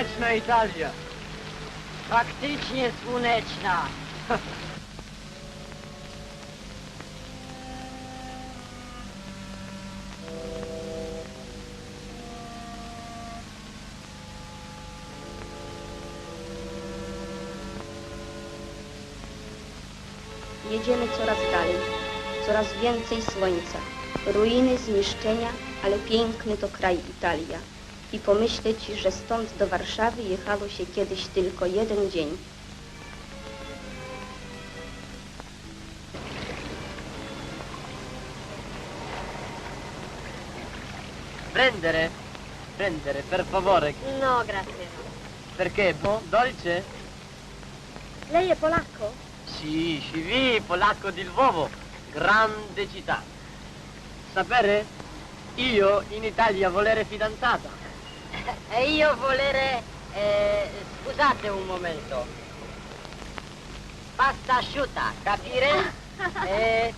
Słoneczna Italia. Faktycznie słoneczna. Jedziemy coraz dalej, coraz więcej słońca. Ruiny, zniszczenia, ale piękny to kraj Italia. I pomyśleć, że stąd do Warszawy jechało się kiedyś tylko jeden dzień. Prendere, prendere, per favore. No, grazie. Perché? Bon, dolce? Lei è polacco? Sì, sì, vi, polacco di Lvovo, grande città. Sapere? Io in Italia volere fidanzata. E io volere... eh, scusate un momento. Pasta asciutta, capire? E...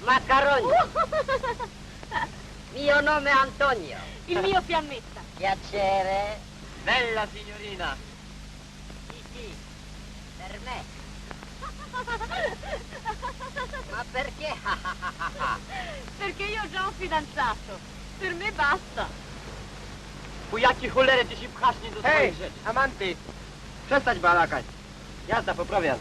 Maccaroni. Mio nome è Antonio. Il mio fiammetta. Piacere. Bella signorina. Sì, sì, per me. Ma perché? Perché io ho già un fidanzato. Per me basta. U jaki cholery ty się pchasz nie do Hej, swoich rzeczy? Amanty, przestać balakać. Jazda, poprawiam.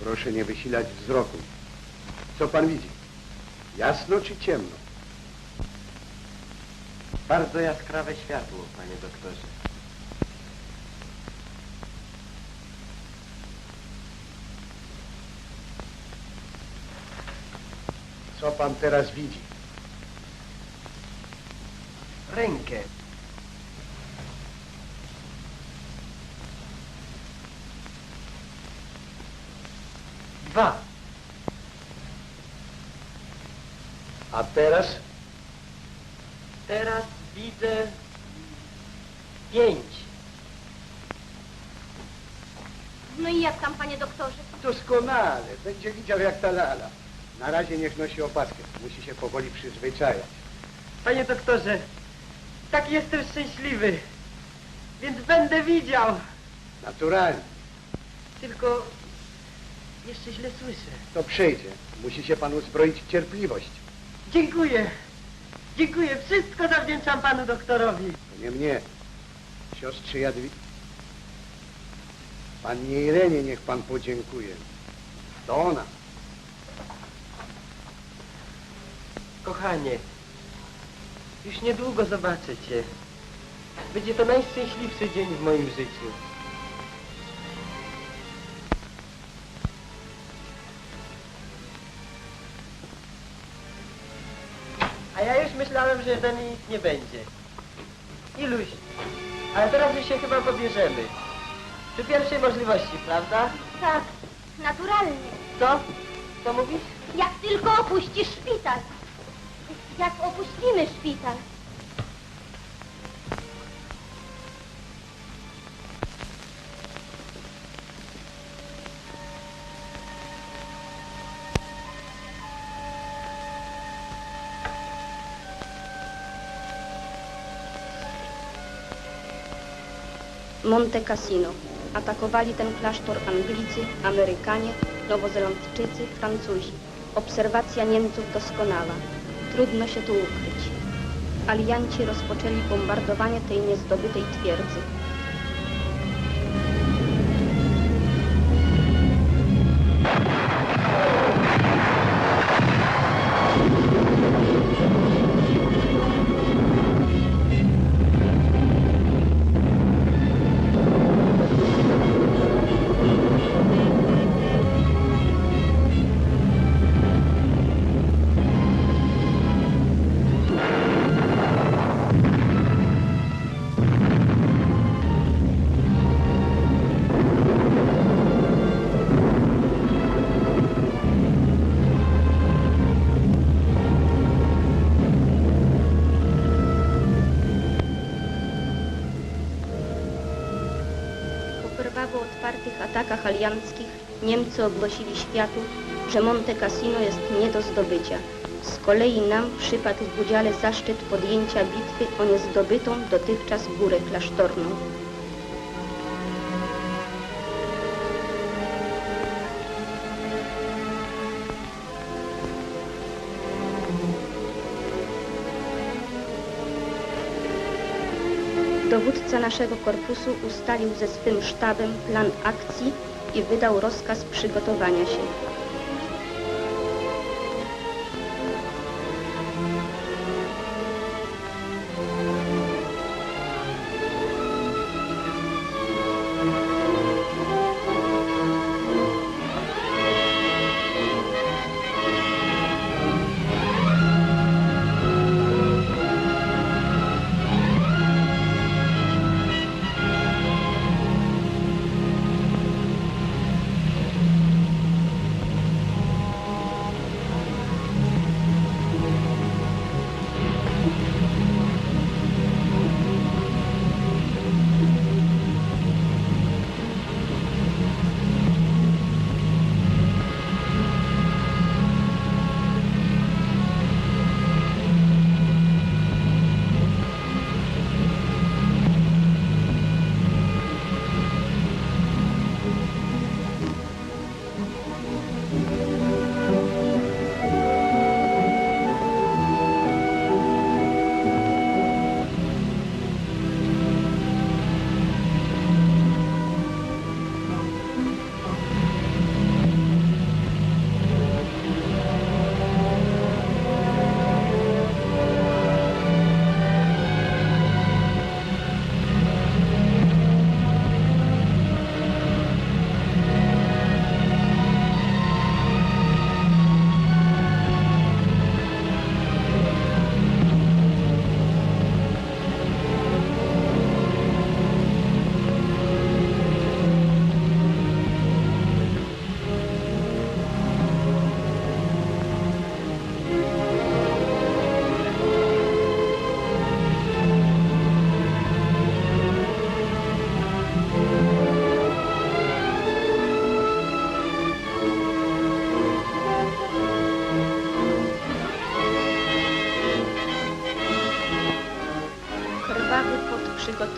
Proszę nie wysilać wzroku. Co pan widzi? Jasno czy ciemno? Bardzo jaskrawe światło, panie doktorze. Co pan teraz widzi? Rękę. Dwa. A teraz? Teraz widzę pięć. No i jak tam, panie doktorze? Doskonale. Będzie widział jak ta lala. Na razie niech nosi opaskę. Musi się powoli przyzwyczajać. Panie doktorze, tak jestem szczęśliwy, więc będę widział. Naturalnie. Tylko jeszcze źle słyszę. To przejdzie. Musi się pan uzbroić w cierpliwość. Dziękuję. Dziękuję. Wszystko zawdzięczam panu doktorowi. To nie mnie. Siostrze Jadwi... Pannie Irenie niech pan podziękuje. To ona. Kochanie, już niedługo zobaczę cię. Będzie to najszczęśliwszy dzień w moim życiu. A ja już myślałem, że ze mnie nic nie będzie. Iluś, ale teraz już się chyba pobierzemy. Przy pierwszej możliwości, prawda? Tak, naturalnie. Co? Co mówisz? Jak tylko opuścisz szpital. Jak opuścimy szpital. Monte Cassino. Atakowali ten klasztor Anglicy, Amerykanie, Nowozelandczycy, Francuzi. Obserwacja Niemców doskonała. Trudno się tu ukryć. Alianci rozpoczęli bombardowanie tej niezdobytej twierdzy. Atakach alianckich Niemcy ogłosili światu, że Monte Cassino jest nie do zdobycia. Z kolei nam przypadł w udziale zaszczyt podjęcia bitwy o niezdobytą dotychczas górę klasztorną. Dowódca naszego korpusu ustalił ze swym sztabem plan akcji i wydał rozkaz przygotowania się.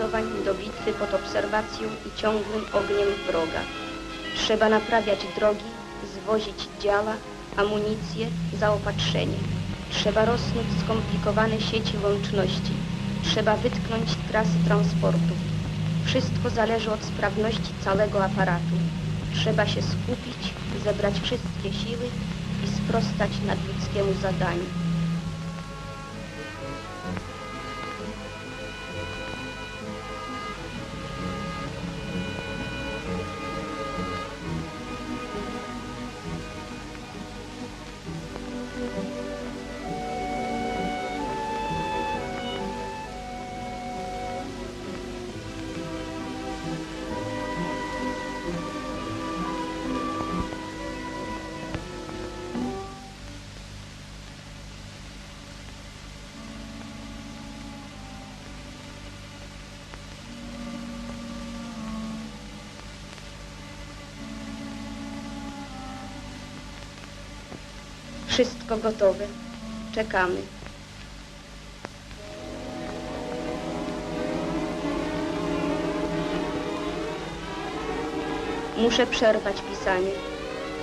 Pot przygotowań do bitwy pod obserwacją i ciągłym ogniem wroga. Trzeba naprawiać drogi, zwozić działa, amunicję, zaopatrzenie. Trzeba rozsnuć skomplikowane sieci łączności. Trzeba wytknąć trasy transportu. Wszystko zależy od sprawności całego aparatu. Trzeba się skupić, zebrać wszystkie siły i sprostać nadludzkiemu zadaniu. Wszystko gotowe. Czekamy. Muszę przerwać pisanie.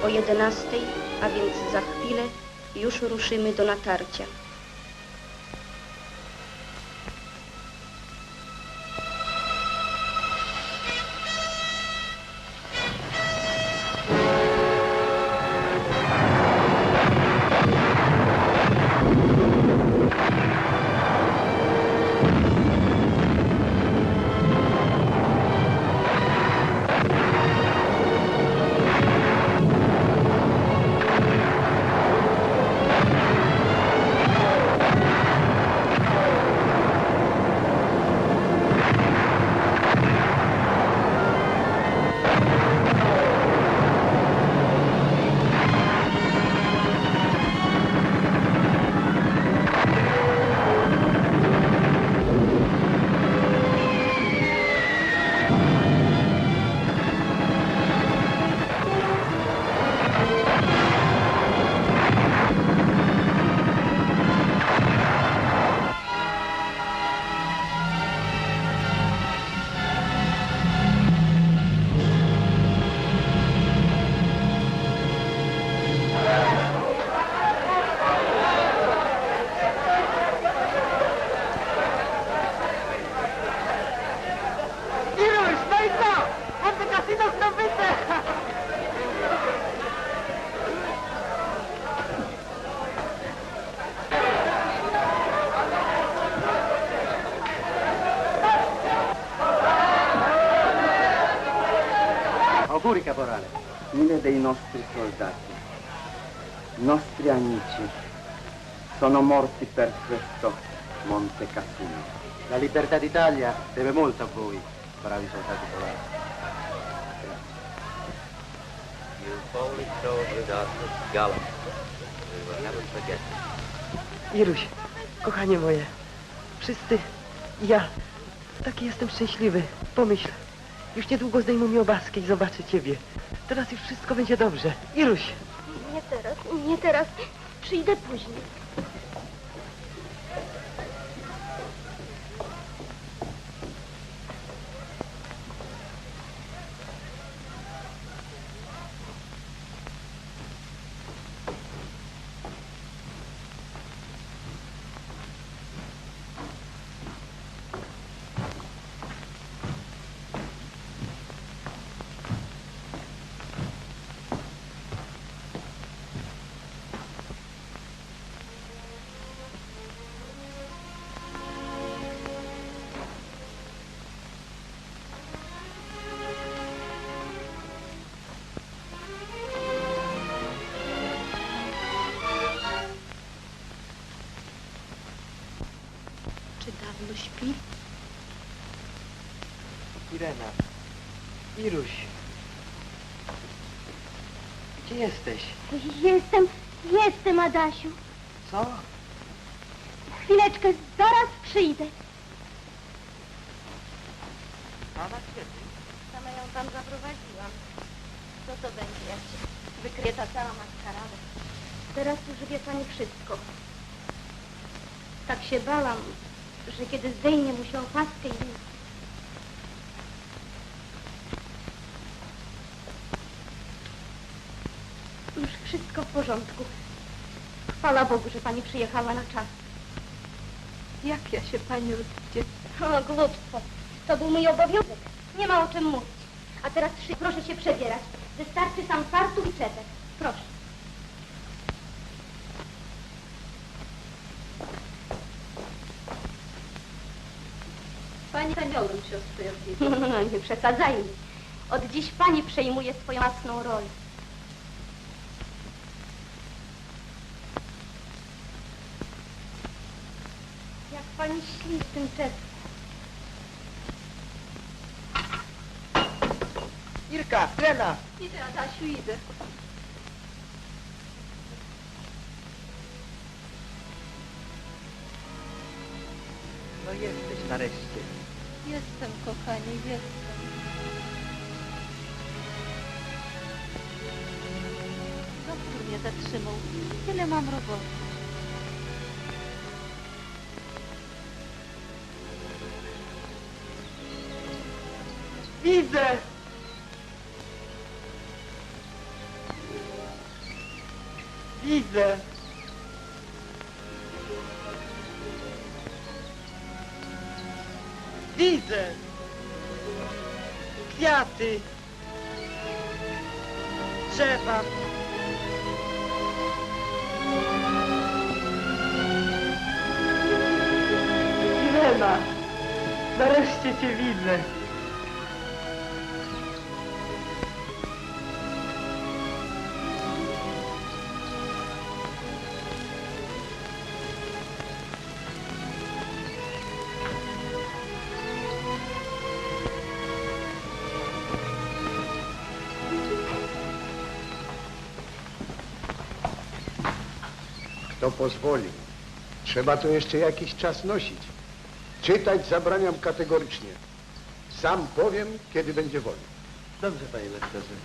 O 11, a więc za chwilę już ruszymy do natarcia. Auguri, caporale. Fine dei nostri soldati, i nostri amici, sono morti per questo Monte Cassino. La libertà d'Italia deve molto a voi, bravi soldati polacchi. You boldly showed Rudolphus gallant. We will never forget. Iruś, kochanie moje, wszyscy, ja, taki jestem szczęśliwy. Pomyśl, już niedługo zdejmą mi obaskę i zobaczę ciebie. Teraz już wszystko będzie dobrze. Iruś, Nie teraz, nie teraz. Przyjdę później. Irena, Iruś, gdzie jesteś? Jestem, jestem, Adasiu. Co? Chwileczkę, zaraz przyjdę. Mama kiedy? Sama ją tam zaprowadziłam. Co to będzie, jak się wykryje ta cała maskarada? Teraz już wie pani wszystko. Tak się bałam, że kiedy zdejmie mu się opaskę i... Już wszystko w porządku. Chwala Bogu, że pani przyjechała na czas. Jak ja się pani odwdzięczę? O, głupstwo. To był mój obowiązek. Nie ma o czym mówić. A teraz szy- proszę się przebierać. Wystarczy sam fartuch i czepek. Proszę. Pani Jadwiga. No, no, no, nie przesadzajmy. Od dziś pani przejmuje swoją własną rolę. Jak śli w tym czepku. Irka, Irena! Idę, Adasiu, idę. No jesteś nareszcie. Jestem, kochanie, jestem. Doktor mnie zatrzymał. Tyle mam roboty. Irena! Nareszcie cię widzę! Kto pozwolił? Trzeba to jeszcze jakiś czas nosić. Czytać zabraniam kategorycznie. Sam powiem, kiedy będzie wolno. Dobrze, panie lektorze.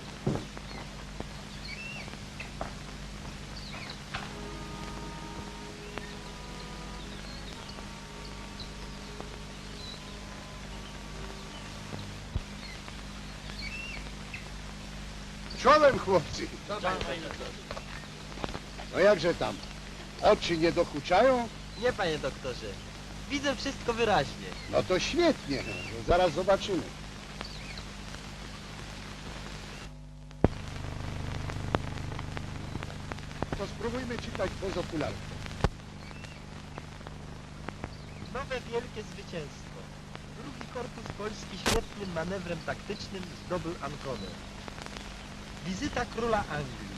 Czołem, chłopcy! No jakże tam? Oczy nie dokuczają? Nie, panie doktorze. Widzę wszystko wyraźnie. No to świetnie. Zaraz zobaczymy. To spróbujmy czytać okularów. Nowe wielkie zwycięstwo. Drugi korpus polski świetnym manewrem taktycznym zdobył Ankonę. Wizyta króla Anglii.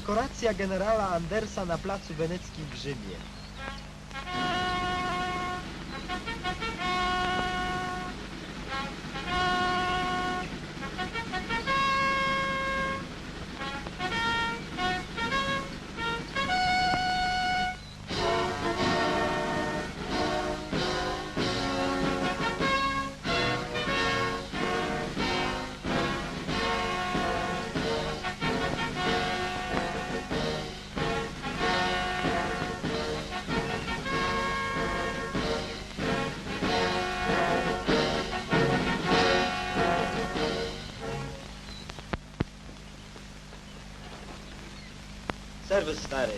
Dekoracja generała Andersa na placu weneckim w Rzymie. Serwus stary.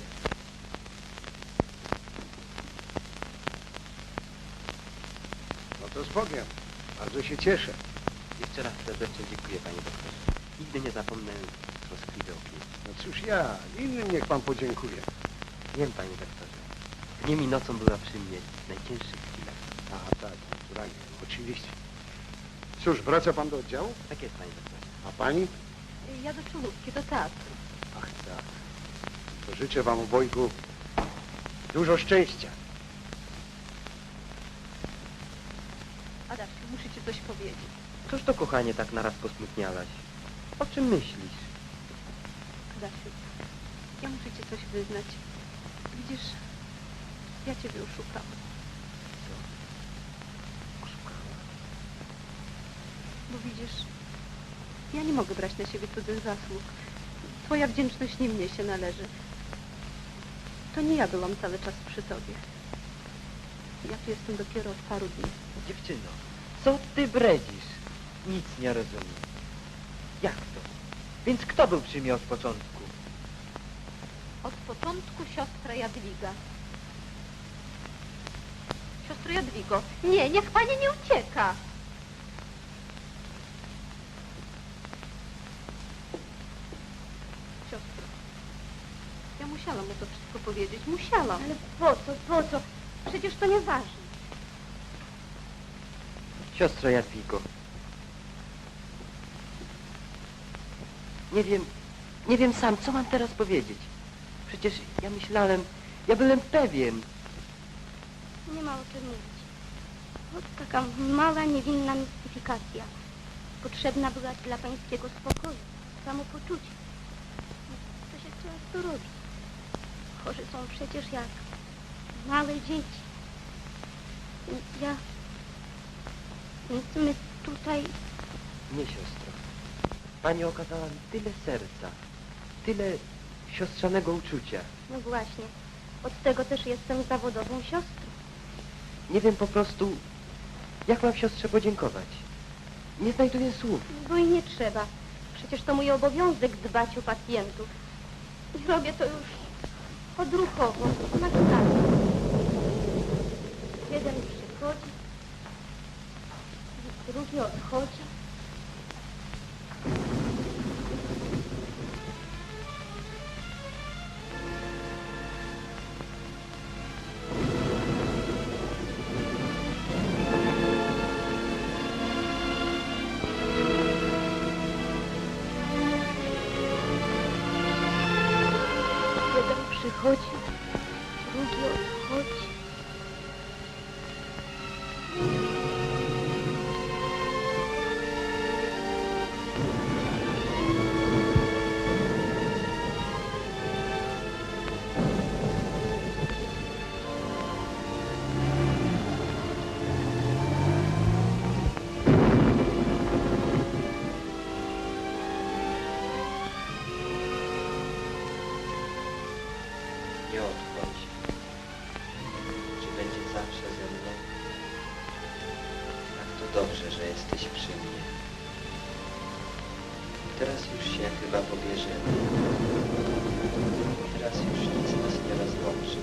No to z Bogiem. Bardzo się cieszę. Jeszcze raz serdecznie dziękuję, panie doktorze. Nigdy nie zapomnę troskliwej opieki. No cóż ja, innym niech pan podziękuje. Wiem, panie doktorze. Dniem i nocą była przy mnie w najcięższych chwilach. A tak, naturalnie, oczywiście. Cóż, wraca pan do oddziału? Tak jest, panie doktorze. A pani? Ja do czulówki, do teatru. Życzę wam obojgu dużo szczęścia. Adasiu, muszę ci coś powiedzieć. Cóż to, kochanie, tak naraz posmutniałaś? O czym myślisz? Adasiu, ja muszę ci coś wyznać. Widzisz, ja ciebie oszukałam. Oszukała. Bo widzisz, ja nie mogę brać na siebie cudzych zasług. Twoja wdzięczność nie mnie się należy. To nie ja byłam cały czas przy tobie. Ja tu jestem dopiero od paru dni. Dziewczyno, co ty bredzisz? Nic nie rozumiem. Jak to? Więc kto był przy mnie od początku? Od początku siostra Jadwiga. Siostro Jadwigo, nie, niech pani nie ucieka. Siostro, ja musiałam mu to wszystko powiedzieć, musiałam. Ale po co, po co? Przecież to nieważne. Siostro Jadwigo. Nie wiem, nie wiem sam, co mam teraz powiedzieć. Przecież ja myślałem, ja byłem pewien. Nie ma o czym mówić. To taka mała, niewinna mistyfikacja. Potrzebna była dla pańskiego spokoju, samopoczucia. To się często robi. Chorzy są przecież jak małe dzieci. Ja... Więc my tutaj... Nie, siostro. Pani okazała mi tyle serca, tyle siostrzanego uczucia. No właśnie. Od tego też jestem zawodową siostrą. Nie wiem po prostu, jak mam siostrze podziękować. Nie znajduję słów. Bo i nie trzeba. Przecież to mój obowiązek dbać o pacjentów. I robię to już odruchowo, stałe. Jeden przychodzi, drugi odchodzi. Dobrze, że jesteś przy mnie. Teraz już się chyba pobierzemy. Teraz już nic nas nie rozłączy.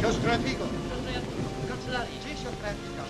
Siostro Jadwigo, Kancelarii. gdzie siostra Jadwiga?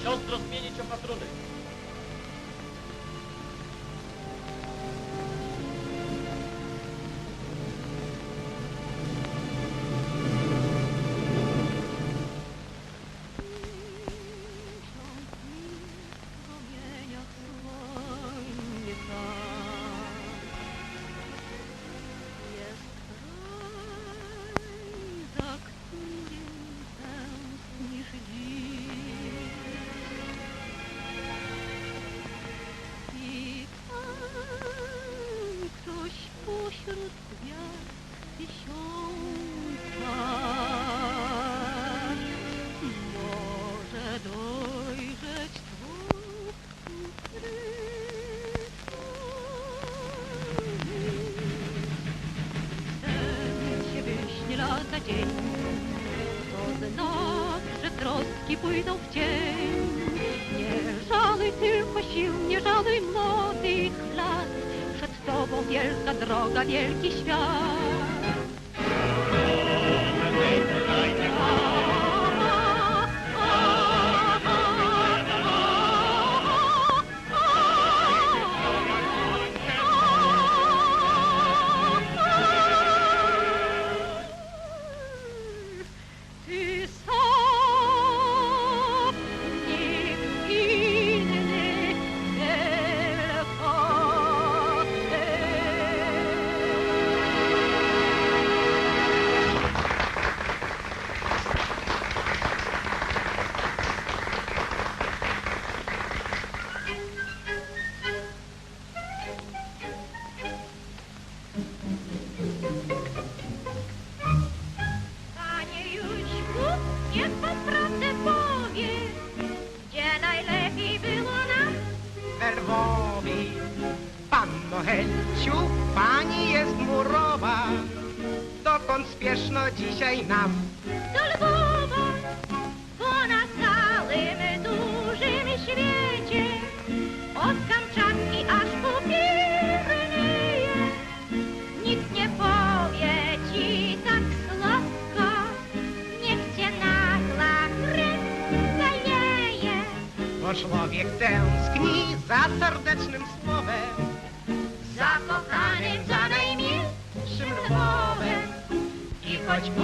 Wielki Helciu, pani jest murowa. Dokąd spieszno dzisiaj nam? Do Lwowa, bo na całym dużym świecie, od Kamczatki aż po Pireneje, nikt nie powie ci tak słodko, niech cię nagla krew zaleje. Bo człowiek tęskni za serdecznym much.